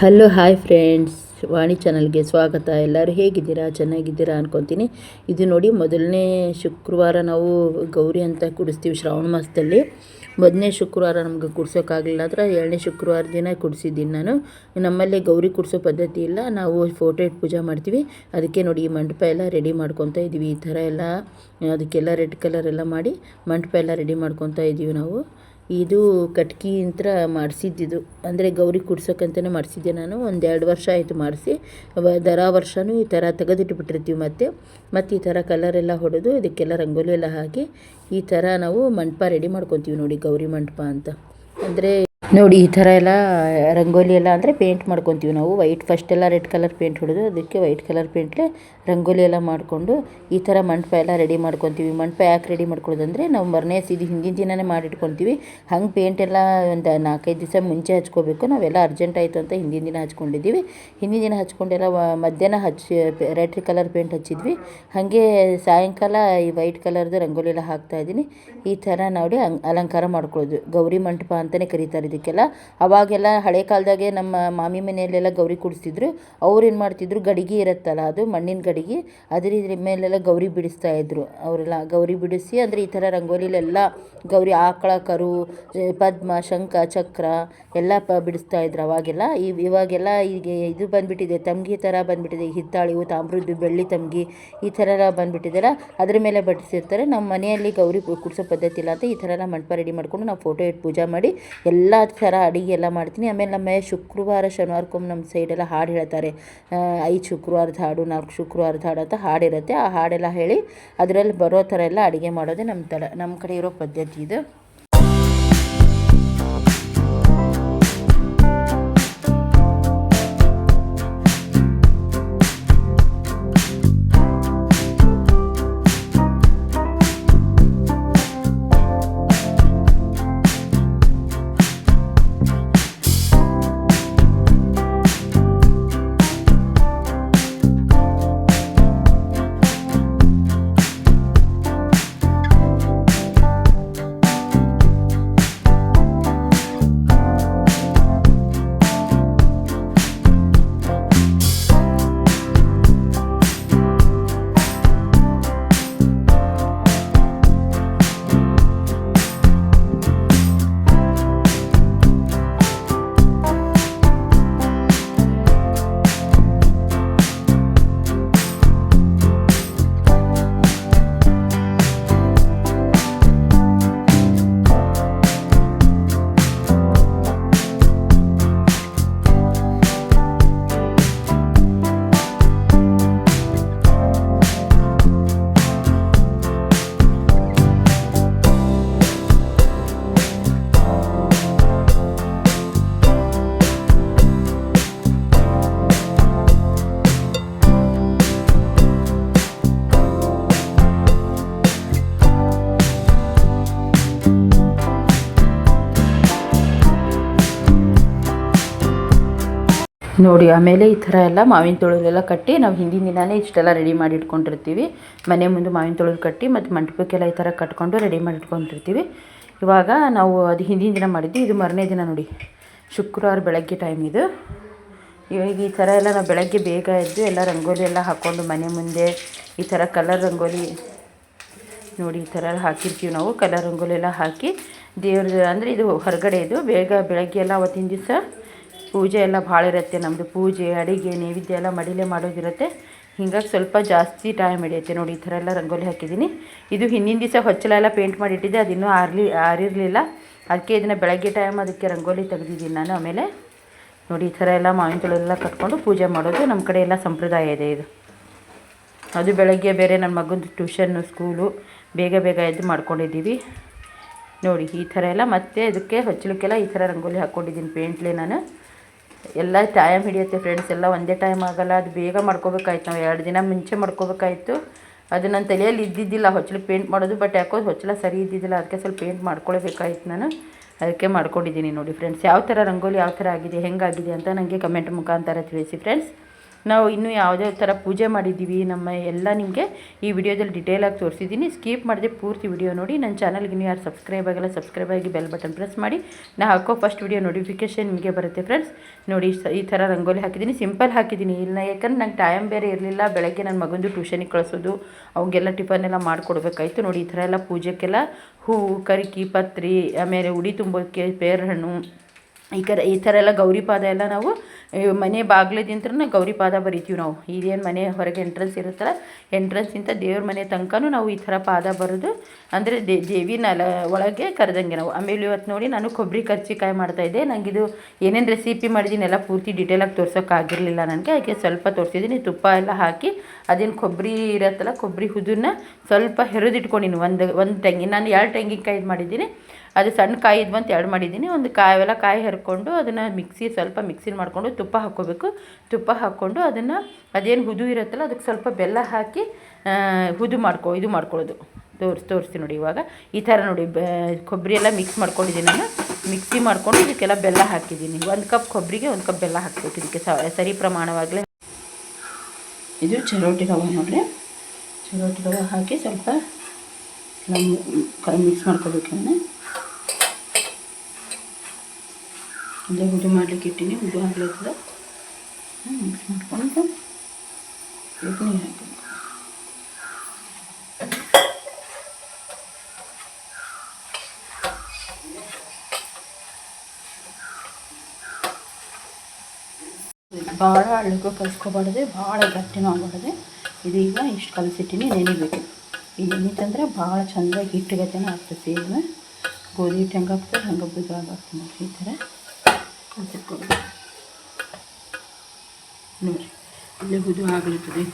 Hello hi friends ವಾಣಿ ಚಾನಲ್ಗೆ ಸ್ವಾಗತ. ಎಲ್ಲರೂ ಹೇಗಿದ್ದೀರಾ? ಚೆನ್ನಾಗಿದ್ದೀರಾ ಅನ್ಕೊತೀನಿ. ಇದು ನೋಡಿ ಮೊದಲನೇ ಶುಕ್ರವಾರ ನಾವು ಗೌರಿ ಅಂತ ಕುಡಿಸ್ತೀವಿ ಶ್ರಾವಣ ಮಾಸದಲ್ಲಿ. ಮೊದಲನೇ ಶುಕ್ರವಾರ ನಮ್ಗೆ ಕುಡ್ಸೋಕ್ಕಾಗಲಿಲ್ಲ ಅಂದ್ರೆ ಎರಡನೇ ಶುಕ್ರವಾರ ದಿನ ಕುಡಿಸಿದ್ದೀನಿ ನಾನು. ನಮ್ಮಲ್ಲಿ ಗೌರಿ ಕುಡಿಸೋ ಪದ್ಧತಿ ಇಲ್ಲ. ನಾವು ಫೋಟೋ ಇಟ್ಟು ಪೂಜೆ ಮಾಡ್ತೀವಿ. ಅದಕ್ಕೆ ನೋಡಿ ಈ ಮಂಟಪ ಎಲ್ಲ ರೆಡಿ ಮಾಡ್ಕೊತಾ ಇದ್ದೀವಿ ಈ ಥರ ಎಲ್ಲ, ಅದಕ್ಕೆಲ್ಲ ರೆಡ್ ಕಲರ್ ಎಲ್ಲ ಮಾಡಿ ಮಂಟಪ ಎಲ್ಲ ರೆಡಿ ಮಾಡ್ಕೊತಾ ಇದ್ದೀವಿ ನಾವು. ಇದು ಕಟ್ಗೆ ಇಂತ್ರ ಮಾಡಿಸಿದ್ದಿದ್ದು ಅಂದರೆ ಗೌರಿ ಕುಡ್ಸೋಕ್ಕಂತಲೇ ಮಾಡಿಸಿದ್ದೆ ನಾನು. ಒಂದೆರಡು ವರ್ಷ ಆಯಿತು ಮಾಡಿಸಿ. ದರ ವರ್ಷವೂ ಈ ಥರ ತೆಗೆದಿಟ್ಬಿಟ್ಟಿರ್ತೀವಿ ಮತ್ತೆ. ಮತ್ತು ಈ ಥರ ಕಲರೆಲ್ಲ ಹೊಡೆದು ಇದಕ್ಕೆಲ್ಲ ರಂಗೋಲಿ ಎಲ್ಲ ಹಾಕಿ ಈ ಥರ ನಾವು ಮಂಟಪ ರೆಡಿ ಮಾಡ್ಕೊತೀವಿ ನೋಡಿ ಗೌರಿ ಮಂಟಪ ಅಂತ. ಅಂದರೆ ನೋಡಿ, ಈ ಥರ ಎಲ್ಲ ರಂಗೋಲಿ ಎಲ್ಲ ಅಂದರೆ ಪೇಂಟ್ ಮಾಡ್ಕೊತೀವಿ ನಾವು. ವೈಟ್ ಫಸ್ಟ್ ಎಲ್ಲ ರೆಡ್ ಕಲರ್ ಪೇಂಟ್ ಹೊಡೆದು ಅದಕ್ಕೆ ವೈಟ್ ಕಲರ್ ಪೇಂಟ್ಲೆ ರಂಗೋಲಿ ಎಲ್ಲ ಮಾಡಿಕೊಂಡು ಈ ಥರ ಮಂಟಪ ಎಲ್ಲ ರೆಡಿ ಮಾಡ್ಕೊತೀವಿ. ಮಂಟಪ ಯಾಕೆ ರೆಡಿ ಮಾಡ್ಕೊಳ್ಳೋದಂದರೆ ನಾವು ಮರನೇ ಸೀದಿ ಹಿಂದಿನ ದಿನನೇ ಮಾಡಿಟ್ಕೊತೀವಿ. ಹಂಗೆ ಪೇಂಟ್ ಎಲ್ಲ ಒಂದು ನಾಲ್ಕೈದು ದಿವಸ ಮುಂಚೆ ಹಚ್ಕೋಬೇಕು. ನಾವೆಲ್ಲ ಅರ್ಜೆಂಟ್ ಆಯಿತು ಅಂತ ಹಿಂದಿನ ದಿನ ಹಚ್ಕೊಂಡಿದ್ದೀವಿ. ಹಿಂದಿನ ದಿನ ಹಚ್ಕೊಂಡೆಲ್ಲ ಮಧ್ಯಾಹ್ನ ಹಚ್ಚಿ ರೆಡ್ ಕಲರ್ ಪೇಂಟ್ ಹಚ್ಚಿದ್ವಿ. ಹಾಗೆ ಸಾಯಂಕಾಲ ಈ ವೈಟ್ ಕಲರ್ದು ರಂಗೋಲಿ ಎಲ್ಲ ಹಾಕ್ತಾ ಇದ್ದೀನಿ. ಈ ಥರ ನೋಡಿ ಅಲಂಕಾರ ಮಾಡ್ಕೊಳ್ಳೋದು. ಗೌರಿ ಮಂಟಪ ಅಂತಲೇ ಕರೀತಾರೆ ಇದಕ್ಕೆಲ್ಲ ಅವಾಗೆಲ್ಲ ಹಳೆ ಕಾಲದಾಗೆ ನಮ್ಮ ಮಾಮಿ ಮನೆಯಲ್ಲೆಲ್ಲ ಗೌರಿ ಕೂಡಿಸ್ತಿದ್ರು. ಅವ್ರು ಏನು ಮಾಡ್ತಿದ್ರು, ಗಡಿಗೆ ಇರುತ್ತಲ್ಲ ಅದು, ಮಣ್ಣಿನ ಗಡಿಗೆ, ಅದ್ರ ಇದ್ರ ಮೇಲೆಲ್ಲ ಗೌರಿ ಬಿಡಿಸ್ತಾ ಇದ್ರು. ಅವರೆಲ್ಲ ಗೌರಿ ಬಿಡಿಸಿ ಅಂದರೆ ಈ ಥರ ರಂಗೋಲಿಲೆಲ್ಲ ಗೌರಿ ಆಕಳ, ಕರು ಪದ್ಮ, ಶಂಖ, ಚಕ್ರ ಎಲ್ಲ ಪ, ಬಿಡಿಸ್ತಾ ಇದ್ರು ಅವಾಗೆಲ್ಲ. ಈ, ಇವಾಗೆಲ್ಲ ಈಗ ಇದು ಬಂದುಬಿಟ್ಟಿದೆ, ತಂಗಿ ಥರ ಬಂದುಬಿಟ್ಟಿದೆ. ಹಿತ್ತಾಳಿವು ತಾಮ್ರದ್ದು ಬೆಳ್ಳಿ ತಂಗಿ ಈ ಥರ ಎಲ್ಲ ಬಂದುಬಿಟ್ಟಿದೆಲ್ಲ. ಅದ್ರ ಮೇಲೆ ಬಡಿಸಿರ್ತಾರೆ. ನಮ್ಮ ಮನೆಯಲ್ಲಿ ಗೌರಿ ಕುಡಿಸೋ ಪದ್ಧತಿ ಇಲ್ಲ ಅಂತ ಈ ಥರ ಎಲ್ಲ ಮಂಟಪ ರೆಡಿ ಮಾಡಿಕೊಂಡು ನಾವು ಫೋಟೋ ಇಟ್ಟು ಪೂಜೆ ಮಾಡಿ ಎಲ್ಲ ಥರ ಅಡುಗೆ ಎಲ್ಲ ಮಾಡ್ತೀನಿ. ಆಮೇಲೆ ನಮ್ಮ ಶುಕ್ರವಾರ ಶನಿವಾರಕ್ಕೊಮ್ಮೆ ನಮ್ಮ ಸೈಡೆಲ್ಲ ಹಾಡು ಹೇಳ್ತಾರೆ. ಐದು ಶುಕ್ರವಾರದ ಹಾಡು, ನಾಲ್ಕು ಶುಕ್ರವಾರದ ಹಾಡು ಅಂತ ಹಾಡಿರುತ್ತೆ ಆ ಹಾಡೆಲ್ಲ ಹೇಳಿ ಅದರಲ್ಲಿ ಬರೋ ಥರ ಎಲ್ಲ ಅಡುಗೆ ಮಾಡೋದೇ ನಮ್ಮ ತಡ, ನಮ್ಮ ಕಡೆ ಇರೋ ಪದ್ಧತಿ ಇದು. ನೋಡಿ, ಆಮೇಲೆ ಈ ಥರ ಎಲ್ಲ ಮಾವಿನ ತೊಳುಲೆಲ್ಲ ಕಟ್ಟಿ ನಾವು ಹಿಂದಿನ ದಿನವೇ ಇಷ್ಟೆಲ್ಲ ರೆಡಿ ಮಾಡಿ ಇಟ್ಕೊಂಡಿರ್ತೀವಿ. ಮನೆ ಮುಂದೆ ಮಾವಿನ ತೊಳೆದು ಕಟ್ಟಿ ಮತ್ತು ಮಂಟಪಕ್ಕೆಲ್ಲ ಈ ಥರ ಕಟ್ಕೊಂಡು ರೆಡಿ ಮಾಡಿ ಇಟ್ಕೊಂಡಿರ್ತೀವಿ. ಇವಾಗ ನಾವು ಅದು ಹಿಂದಿನ ದಿನ ಮಾಡಿದ್ವಿ ಇದು ಮರನೇ ದಿನ ನೋಡಿ. ಶುಕ್ರವಾರ ಬೆಳಗ್ಗೆ ಟೈಮ್ ಇದು. ಇವಾಗ ಈ ಥರ ಎಲ್ಲ ನಾವು ಬೆಳಗ್ಗೆ ಬೇಗ ಎದ್ದು ಎಲ್ಲ ರಂಗೋಲಿ ಎಲ್ಲ ಹಾಕ್ಕೊಂಡು ಮನೆ ಮುಂದೆ ಈ ಥರ ಕಲರ್ ರಂಗೋಲಿ ನೋಡಿ, ಈ ಥರ ಎಲ್ಲ ಹಾಕಿರ್ತೀವಿ ನಾವು. ಕಲರ್ ರಂಗೋಲಿ ಎಲ್ಲ ಹಾಕಿ ದೇವ್ರದ್ದು ಅಂದರೆ ಇದು ಹೊರಗಡೆ ಇದು ಬೇಗ ಬೆಳಗ್ಗೆ ಎಲ್ಲ ಅವತ್ತಿನ ದಿವಸ ಪೂಜೆ ಎಲ್ಲ ಭಾಳ ಇರುತ್ತೆ ನಮ್ಮದು ಪೂಜೆ, ಅಡುಗೆ, ನೈವೇದ್ಯ ಎಲ್ಲ ಮಡಿಲೇ ಮಾಡೋದಿರುತ್ತೆ ಹಿಂಗಾಗಿ ಸ್ವಲ್ಪ ಜಾಸ್ತಿ ಟೈಮ್ ಹಿಡಿಯುತ್ತೆ ನೋಡಿ, ಈ ಥರ ಎಲ್ಲ ರಂಗೋಲಿ ಹಾಕಿದ್ದೀನಿ. ಇದು ಹಿಂದಿನ ದಿವಸ ಹೊಚ್ಚಲ ಎಲ್ಲ ಪೇಂಟ್ ಮಾಡಿಟ್ಟಿದ್ದೆ ಅದು ಇನ್ನೂ ಆರ್ಲಿ, ಆರಿರಲಿಲ್ಲ. ಅದಕ್ಕೆ ಇದನ್ನು ಬೆಳಗ್ಗೆ ಟೈಮ್ ಅದಕ್ಕೆ ರಂಗೋಲಿ ತೆಗೆದಿದ್ದೀನಿ ನಾನು ಆಮೇಲೆ. ನೋಡಿ, ಈ ಥರ ಎಲ್ಲ ಮಾವಿನ ಕಟ್ಕೊಂಡು ಪೂಜೆ ಮಾಡೋದು ನಮ್ಮ ಕಡೆ ಎಲ್ಲ ಸಂಪ್ರದಾಯ ಇದೆ ಇದು. ಅದು ಬೆಳಗ್ಗೆ ಬೇರೆ ನನ್ನ ಮಗಂದು ಟ್ಯೂಷನ್ನು ಸ್ಕೂಲು ಬೇಗ ಬೇಗ ಎದ್ದು ಮಾಡ್ಕೊಂಡಿದ್ದೀವಿ. ನೋಡಿ, ಈ ಥರ ಎಲ್ಲ ಮತ್ತೆ ಅದಕ್ಕೆ ಹೊಚ್ಚಲಕ್ಕೆಲ್ಲ ಈ ಥರ ರಂಗೋಲಿ ಹಾಕ್ಕೊಂಡಿದ್ದೀನಿ ಪೇಂಟ್ಲೆ ನಾನು. ಎಲ್ಲ ಟೈಮ್ ಹಿಡಿಯುತ್ತೆ ಫ್ರೆಂಡ್ಸ್ ಎಲ್ಲ ಒಂದೇ ಟೈಮ್ ಆಗೋಲ್ಲ, ಅದು ಬೇಗ ಮಾಡ್ಕೋಬೇಕಾಯ್ತು. ನಾವು ಎರಡು ದಿನ ಮುಂಚೆ ಮಾಡ್ಕೋಬೇಕಾಯ್ತು. ಅದು ನನ್ನ ತಲೆಯಲ್ಲಿ ಇದ್ದಿದ್ದಿಲ್ಲ, ಹೊಚ್ಚಲು ಪೇಂಟ್ ಮಾಡೋದು ಬಟ್ ಯಾಕೋ ಹೊಚ್ಚಲ ಸರಿ ಇದ್ದಿದ್ದಿಲ್ಲ, ಅದಕ್ಕೆ ಸ್ವಲ್ಪ ಪೇಂಟ್ ಮಾಡ್ಕೊಳ್ಬೇಕಾಯ್ತು ನಾನು. ಅದಕ್ಕೆ ಮಾಡ್ಕೊಂಡಿದ್ದೀನಿ ನೋಡಿ ಫ್ರೆಂಡ್ಸ್ ಯಾವ ಥರ ರಂಗೋಲಿ ಯಾವ ಥರ ಆಗಿದೆ, ಹೆಂಗಾಗಿದೆ ಅಂತ ನನಗೆ ಕಮೆಂಟ್ ಮುಖಾಂತರ ತಿಳಿಸಿ ಫ್ರೆಂಡ್ಸ್ ನಾವು ಇನ್ನೂ ಯಾವುದೇ ಥರ ಪೂಜೆ ಮಾಡಿದ್ದೀವಿ, ನಮ್ಮ ಎಲ್ಲ ನಿಮಗೆ ಈ ವಿಡಿಯೋದಲ್ಲಿ ಡಿಟೇಲಾಗಿ ತೋರಿಸಿದ್ದೀನಿ. ಸ್ಕಿಪ್ ಮಾಡಿದೆ ಪೂರ್ತಿ ವಿಡಿಯೋ ನೋಡಿ. ನನ್ನ ಚಾನಲ್ಗೆ ನೀವು ಯಾರು ಸಬ್ಸ್ಕ್ರೈಬ್ ಆಗಲ್ಲ ಸಬ್ಸ್ಕ್ರೈಬ್ ಆಗಿ ಬೆಲ್ ಬಟನ್ ಪ್ರೆಸ್ ಮಾಡಿ. ನಾ ಹಾಕೋ ಫಸ್ಟ್ ವಿಡಿಯೋ ನೋಟಿಫಿಕೇಶನ್ ನಿಮಗೆ ಬರುತ್ತೆ ಫ್ರೆಂಡ್ಸ್ ನೋಡಿ ಈ ಥರ ರಂಗೋಲಿ ಹಾಕಿದ್ದೀನಿ. ಸಿಂಪಲ್ ಹಾಕಿದ್ದೀನಿ. ಇಲ್ಲ, ಯಾಕಂದ್ರೆ ನಂಗೆ ಟೈಮ್ ಬೇರೆ ಇರಲಿಲ್ಲ. ಬೆಳಗ್ಗೆ ನನ್ನ ಮಗಂದು ಟ್ಯೂಷನಿಗೆ ಕಳಿಸೋದು, ಅವಾಗೆಲ್ಲ ಟಿಫನ್ ಎಲ್ಲ ಮಾಡಿಕೊಡ್ಬೇಕಾಯ್ತು. ನೋಡಿ, ಈ ಥರ ಎಲ್ಲ ಪೂಜೆಗೆಲ್ಲ ಹೂವು, ಕರಿಕಿ, ಪತ್ರಿ, ಆಮೇಲೆ ಉಡಿ ತುಂಬೋಕ್ಕೆ ಪೇರು ಹಣ್ಣು ಈ ಕಡೆ ಈ ಥರ ಎಲ್ಲ ಗೌರಿ ಪಾದ ಎಲ್ಲ ನಾವು ಮನೆ ಬಾಗ್ಲದಿಂತ್ರ ಗೌರಿ ಪಾದ ಬರಿತೀವಿ ನಾವು. ಇದೇನು ಮನೆ ಹೊರಗೆ ಎಂಟ್ರೆನ್ಸ್ ಇರುತ್ತಲ್ಲ ಎಂಟ್ರೆನ್ಸಿಂದ ದೇವ್ರ ಮನೆ ತನಕನೂ ನಾವು ಈ ಥರ ಪಾದ ಬರೋದು, ಅಂದರೆ ದೇ ದೇವಿನ ಒಳಗೆ ಕರೆದಂಗೆ ನಾವು. ಆಮೇಲೆ ಇವತ್ತು ನೋಡಿ ನಾನು ಕೊಬ್ಬರಿ ಕರ್ಚಿಕಾಯಿ ಮಾಡ್ತಾಯಿದ್ದೆ ನನಗೆ ಇದು ಏನೇನು ರೆಸಿಪಿ ಮಾಡಿದ್ದೀನಿ ಎಲ್ಲ ಪೂರ್ತಿ ಡೀಟೇಲಾಗಿ ತೋರ್ಸೋಕ್ಕಾಗಿರಲಿಲ್ಲ ನನಗೆ. ಅದಕ್ಕೆ ಸ್ವಲ್ಪ ತೋರಿಸಿದ್ದೀನಿ ತುಪ್ಪ ಎಲ್ಲ ಹಾಕಿ ಅದೇನು ಕೊಬ್ಬರಿ ಇರತ್ತಲ್ಲ, ಕೊಬ್ಬರಿ ಹುದನ್ನ ಸ್ವಲ್ಪ ಹೆರಿದಿಟ್ಕೊಂಡಿನಿ. ಒಂದು ಒಂದು ತೆಂಗಿನ ನಾನು ಎರಡು ತೆಂಗಿನಕಾಯಿ ಇದು ಮಾಡಿದ್ದೀನಿ. ಅದು ಸಣ್ಣ ಕಾಯಿ ಇದ್ವಂತ ಎರಡು ಮಾಡಿದ್ದೀನಿ. ಒಂದು ಕಾಯಿ ಎಲ್ಲ ಕಾಯಿ ಹರ್ಕೊಂಡು ಅದನ್ನು ಮಿಕ್ಸಿ ಸ್ವಲ್ಪ ಮಿಕ್ಸಿ ಮಾಡಿಕೊಂಡು ತುಪ್ಪ ಹಾಕ್ಕೋಬೇಕು. ತುಪ್ಪ ಹಾಕ್ಕೊಂಡು ಅದನ್ನು ಅದೇನು ಹುದು ಇರುತ್ತಲ್ಲ ಅದಕ್ಕೆ ಸ್ವಲ್ಪ ಬೆಲ್ಲ ಹಾಕಿ ಹುದು ಮಾಡ್ಕೊ, ಇದು ಮಾಡ್ಕೊಳ್ಳೋದು. ತೋರಿಸಿ, ತೋರಿಸ್ತೀನಿ ನೋಡಿ ಇವಾಗ. ಈ ಥರ ನೋಡಿ ಕೊಬ್ಬರಿ ಎಲ್ಲ ಮಿಕ್ಸ್ ಮಾಡ್ಕೊಂಡಿದ್ದೀನಿ ನಾನು. ಮಿಕ್ಸಿ ಮಾಡ್ಕೊಂಡು ಇದಕ್ಕೆಲ್ಲ ಬೆಲ್ಲ ಹಾಕಿದ್ದೀನಿ. ಒಂದು ಕಪ್ ಕೊಬ್ಬರಿಗೆ ಒಂದು ಕಪ್ ಬೆಲ್ಲ ಹಾಕ್ಬೇಕು ಇದಕ್ಕೆ ಸರಿ ಪ್ರಮಾಣವಾಗಲೇ. ಇದು ಚರೋಟಿ ರವೆ ನೋಡಿರಿ. ಚರೋಟಿ ರವೆ ಹಾಕಿ ಸ್ವಲ್ಪ ಮಿಕ್ಸ್ ಮಾಡ್ಕೋಬೇಕು ಅದನ್ನ ಅದೇ ಉದು ಮಾಡ್ಲಿಕ್ಕೆ ಇಟ್ಟಿನಿ ಉದು ಆಗ್ಲತ್ತದ ಮಿಕ್ಸ್ ಮಾಡ್ಕೊಂಡು ಸ್ವಲ್ಪ ನೀರು ಹಾಕಬೇಕು ಭಾಳ ಅಳ್ಳಿಗೂ ಕಲಿಸ್ಕೊಬಾರ್ದು, ಭಾಳ ಗಟ್ಟಿನೂ ಆಗ್ಬಾರ್ದು. ಇದೀಗ ಇಷ್ಟು ಕಲಸಿಟ್ಟಿನಿ ನೆನಿಬೇಕು ಈ ನೆನಿತಂದ್ರೆ ಭಾಳ ಚಂದಾಗಿ ಹಿಟ್ಟಿಗತೆನೂ ಆಗ್ತದೆ ಸೇಮ್ ಗೋಧಿ ಹಿಟ್ಟು ಹೆಂಗೆ ಆಗ್ತದೆ ಹಂಗೆ ಬುದ್ಧಾಗ್ತದೆ ಆಗ್ತದೆ ಈ ಥರ. ಕಲಸಿಟ್ಕೊಬೇಕು ನೋಡಿ ಇಲ್ಲೇ ಹುದು ಆಗ್ಲತ್ತದೆ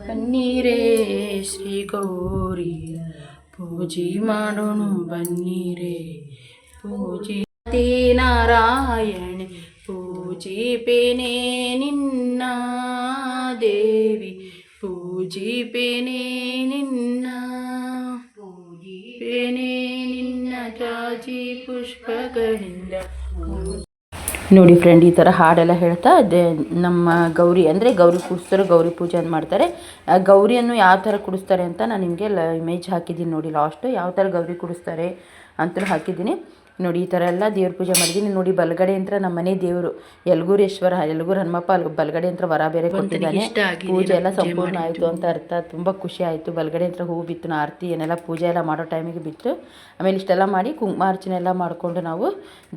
ಲಕ್ಷ್ಮಿ ಶ್ರೀ ಗೌರಿಯ ಪೂಜೆ ಮಾಡೋಣ ಬನ್ನೀರೇ ಪೂಜೆ. ನಾರಾಯಣೆ ಪೇನೆ ನಿನ್ನ ದೇವಿ ಪೇನೆ ನಿನ್ನ ಪೇನೆ ನಿನ್ನ ಜಾಜಿ ಪುಷ್ಪಗಳಿಂದ. ನೋಡಿ ಫ್ರೆಂಡ್ ಈ ಥರ ಹಾಡೆಲ್ಲ ಹೇಳ್ತಾ, ಅದೇ ನಮ್ಮ ಗೌರಿ, ಅಂದರೆ ಗೌರಿ ಕುಡಿಸ್ತಾರೆ ಗೌರಿ ಪೂಜೆ ಅಂತ ಮಾಡ್ತಾರೆ. ಗೌರಿಯನ್ನು ಯಾವ ಥರ ಕುಡಿಸ್ತಾರೆ ಅಂತ ನಾನು ನಿಮಗೆ ಲ ಇಮೇಜ್ ಹಾಕಿದ್ದೀನಿ ನೋಡಿ ಲಾಸ್ಟು ಯಾವ ಥರ ಗೌರಿ ಕುಡಿಸ್ತಾರೆ ಅಂತಲೂ ಹಾಕಿದ್ದೀನಿ. ನೋಡಿ ಈ ಥರ ಎಲ್ಲ ದೇವ್ರ ಪೂಜೆ ಮಾಡಿದ್ದೀನಿ ನೋಡಿ ಬಲಗಡೆ ಅಂತ ನಮ್ಮ ಮನೆ ದೇವರು ಯಲಗೂರೇಶ್ವರ ಯಲಗೂರು ಹನುಮಪ್ಪ ಅಲ್ಲಿ ಬಲಗಡೆ ಅಂತ ವರ ಬೇರೆ ಕೊಟ್ಟಿದ್ದಾನೆ. ಪೂಜೆ ಎಲ್ಲ ಸಂಪೂರ್ಣ ಆಯಿತು ಅಂತ ಅರ್ಥ. ತುಂಬ ಖುಷಿ ಆಯಿತು. ಬಲಗಡೆ ಅಂತ ಹೂ ಬಿತ್ತು ಆರತಿ ಏನೆಲ್ಲ ಪೂಜೆ ಎಲ್ಲ ಮಾಡೋ ಟೈಮಿಗೆ ಬಿತ್ತು. ಆಮೇಲೆ ಇಷ್ಟೆಲ್ಲ ಮಾಡಿ ಕುಂಕುಮಾರ್ಚನೆ ಎಲ್ಲ ಮಾಡಿಕೊಂಡು ನಾವು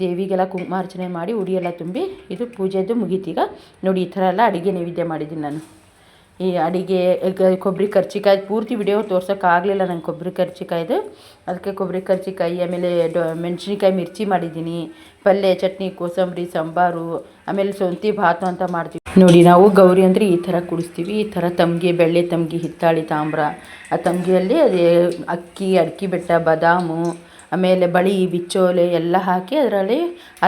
ದೇವಿಗೆಲ್ಲ ಕುಂಕುಮಾರ್ಚನೆ ಮಾಡಿ ಉಡಿ ಎಲ್ಲ ತುಂಬಿ ಇದು ಪೂಜೆದು ಮುಗೀತೀಗ ನೋಡಿ ಈ ಥರ ಎಲ್ಲ ಅಡುಗೆ ನೈವೇದ್ಯ ಮಾಡಿದ್ದೀನಿ ನಾನು. ಈ ಅಡಿಗೆ ಕೊಬ್ಬರಿ ಕರ್ಚಿಕಾಯಿ ಪೂರ್ತಿ ವಿಡಿಯೋ ತೋರ್ಸೋಕ್ಕಾಗಲಿಲ್ಲ ನಂಗೆ ಕೊಬ್ಬರಿ ಕರ್ಚಿಕಾಯ್ದು. ಅದಕ್ಕೆ ಕೊಬ್ಬರಿ ಕರ್ಚಿಕಾಯಿ, ಆಮೇಲೆ ಡೊ, ಮೆಣಸಿನ್ಕಾಯಿ ಮಿರ್ಚಿ ಮಾಡಿದ್ದೀನಿ. ಪಲ್ಯ ಚಟ್ನಿ, ಕೋಸಂಬರಿ, ಸಾಂಬಾರು, ಆಮೇಲೆ ಸೊಂತಿ ಭಾತು ಅಂತ ಮಾಡ್ತೀವಿ. ನೋಡಿ, ನಾವು ಗೌರಿ ಅಂದರೆ ಈ ಥರ ಕುಡಿಸ್ತೀವಿ. ಈ ಥರ ತಮ್ಗೆ ಬೆಳ್ಳೆ, ತಮಗೆ ಹಿತ್ತಾಳಿ ತಾಮ್ರ. ಆ ತಮ್ಗೆಯಲ್ಲಿ ಅದೇ ಅಕ್ಕಿ, ಅಡಿಕೆ ಬೆಟ್ಟ, ಬಾದಾಮು ಆಮೇಲೆ ಬಳಿ ಬಿಚ್ಚೋಲೆ ಎಲ್ಲ ಹಾಕಿ ಅದರಲ್ಲಿ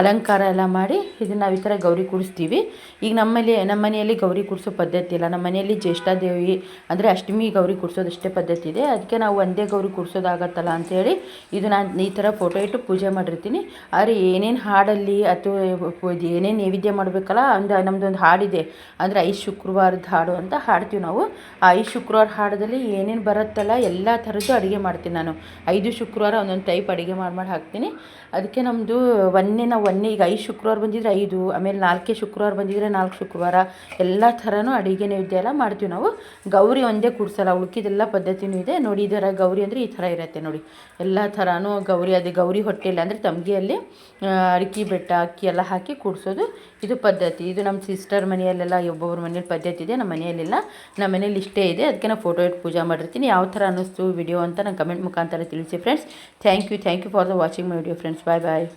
ಅಲಂಕಾರ ಎಲ್ಲ ಮಾಡಿ ಇದನ್ನು ನಾವು ಈ ಥರ ಗೌರಿ ಕೂಡಿಸ್ತೀವಿ ಈಗ ನಮ್ಮಲ್ಲಿ ನಮ್ಮ ಮನೆಯಲ್ಲಿ ಗೌರಿ ಕೂಡಿಸೋ ಪದ್ಧತಿ ಇಲ್ಲ. ನಮ್ಮ ಮನೆಯಲ್ಲಿ ಜ್ಯೇಷ್ಠಾದೇವಿ ಅಂದರೆ ಅಷ್ಟಮಿ ಗೌರಿ ಕೂಡಿಸೋದಷ್ಟೇ ಪದ್ಧತಿ ಇದೆ. ಅದಕ್ಕೆ ನಾವು ಒಂದೇ ಗೌರಿ ಕೂಡಿಸೋದಾಗತ್ತಲ್ಲ ಅಂಥೇಳಿ ಇದು ನಾನು ಈ ಥರ ಫೋಟೋ ಇಟ್ಟು ಪೂಜೆ ಮಾಡಿರ್ತೀನಿ. ಆದರೆ ಏನೇನು ಹಾಡಲ್ಲಿ ಅಥವಾ ಏನೇನು ನೈವೇದ್ಯ ಮಾಡಬೇಕಲ್ಲ ಒಂದು ನಮ್ಮದೊಂದು ಹಾಡಿದೆ. ಅಂದರೆ ಐದು ಶುಕ್ರವಾರದ ಹಾಡು ಅಂತ ಹಾಡ್ತೀವಿ ನಾವು. ಆ ಐದು ಶುಕ್ರವಾರ ಹಾಡದಲ್ಲಿ ಏನೇನು ಬರುತ್ತಲ್ಲ ಎಲ್ಲ ಥರದ್ದು ಅಡುಗೆ ಮಾಡ್ತೀನಿ ನಾನು. ಐದು ಶುಕ್ರವಾರ ಒಂದೊಂದು ಟೈಪ್ ಅಡುಗೆ ಮಾಡಿ ಮಾಡಿ ಹಾಕ್ತೀನಿ. ಅದಕ್ಕೆ ನಮ್ಮದು ಒಂದೇ ನಾವು ಒನ್ನೇ, ಈಗ ಐದು ಶುಕ್ರವಾರ ಬಂದಿದ್ರೆ ಐದು, ಆಮೇಲೆ ನಾಲ್ಕೇ ಶುಕ್ರವಾರ ಬಂದಿದ್ರೆ ನಾಲ್ಕು ಶುಕ್ರವಾರ, ಎಲ್ಲ ಥರನೂ ಅಡುಗೆ ನೈವೇದ್ಯ ಎಲ್ಲ ಮಾಡ್ತೀವಿ ನಾವು. ಗೌರಿ ಒಂದೇ ಕೂಡ್ಸಲ್ಲ, ಉಳ್ಕಿದೆಲ್ಲ ಪದ್ಧತಿನೂ ಇದೆ. ನೋಡಿ, ಇದರ ಗೌರಿ ಅಂದರೆ ಈ ಥರ ಇರುತ್ತೆ ನೋಡಿ. ಎಲ್ಲ ಥರನೂ ಗೌರಿ, ಅದು ಗೌರಿ ಹೊಟ್ಟೆಯಲ್ಲಿ ಅಂದರೆ ತಮಗೆಯಲ್ಲಿ ಅಡಿಕೆ ಬೆಟ್ಟ, ಅಕ್ಕಿ ಎಲ್ಲ ಹಾಕಿ ಕೂಡಿಸೋದು ಇದು ಪದ್ಧತಿ. ಇದು ನಮ್ಮ ಸಿಸ್ಟರ್ ಮನೆಯಲ್ಲೆಲ್ಲ, ಒಬ್ಬೊಬ್ಬರ ಮನೇಲಿ ಪದ್ಧತಿ ಇದೆ, ನಮ್ಮ ಮನೆಯಲ್ಲಿಲ್ಲ. ನಮ್ಮ ಮನೇಲಿ ಇಷ್ಟೇ ಇದೆ. ಅದಕ್ಕೆ ನಾನು ಫೋಟೋ ಇಟ್ಟು ಪೂಜೆ ಮಾಡಿರ್ತೀನಿ. ಯಾವ ಥರ ಅನ್ನಿಸ್ತು ವಿಡಿಯೋ ಅಂತ ನಾನು ಕಮೆಂಟ್ ಮುಖಾಂತರ ತಿಳಿಸಿ friends thank you Thank you for the watching my video friends. Bye bye.